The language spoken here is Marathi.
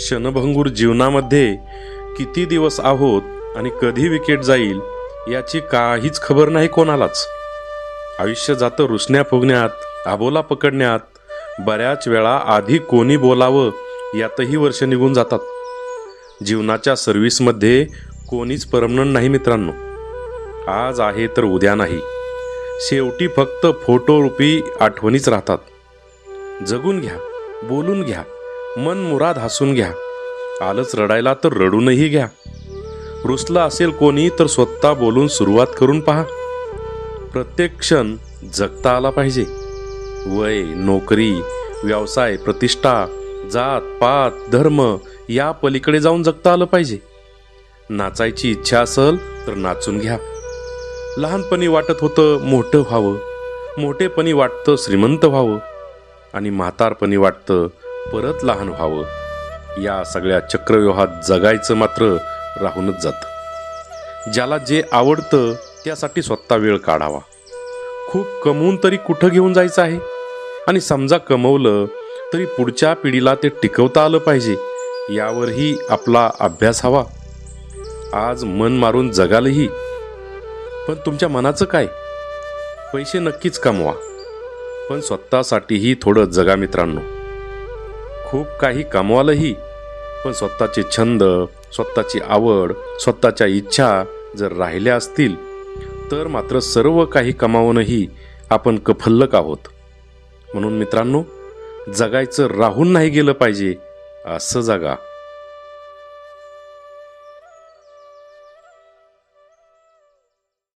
क्षणभंगूर जीवनामध्ये किती दिवस आहोत आणि कधी विकेट जाईल याची काहीच खबर नाही कोणालाच. आयुष्य जातं रुसण्या फुगण्यात आबोला पकडण्यात बऱ्याच वेळा आधी कोणी बोलावं यातही वर्ष निघून जातात. जीवनाच्या सर्व्हिसमध्ये कोणीच परमनंट नाही मित्रांनो. आज आहे तर उद्या नाही. शेवटी फक्त फोटोरूपी आठवणीच राहतात. जगून घ्या बोलून घ्या. मन मुराद हसून घ्या. आलंच रडायला तर रडूनही घ्या. रुसलं असेल कोणी तर स्वतः बोलून सुरुवात करून पहा. प्रत्येक क्षण जगता आला पाहिजे. वय नोकरी व्यवसाय प्रतिष्ठा जात पात धर्म या पलीकडे जाऊन जगता आलं पाहिजे. नाचायची इच्छा असेल तर नाचून घ्या. लहानपणी वाटत होतं मोठं व्हावं. मोठेपणी वाटतं श्रीमंत व्हावं. आणि म्हातारपणी वाटतं परत लहान व्हावं. या सगळ्या चक्रव्यूहात जगायचं मात्र राहूनच जातं. ज्याला जे आवडतं त्यासाठी स्वतः वेळ काढावा. खूप कमवून तरी कुठं घेऊन जायचं आहे? आणि समजा कमवलं तरी पुढच्या पिढीला ते टिकवता आलं पाहिजे यावरही आपला अभ्यास हवा. आज मन मारून जगालही. पण तुमच्या मनाचं काय? पैसे नक्कीच कमवा. पण स्वतःसाठीही थोडं जगा मित्रांनो. खूप काही कमवालंही. पण स्वतःचे छंद स्वतःची आवड स्वतःच्या इच्छा जर राहिल्या असतील तर मात्र सर्व काही कमावूनही आपण कफल्लक आहोत. म्हणून मित्रांनो जगायचं राहून नाही गेलं पाहिजे असं जगा.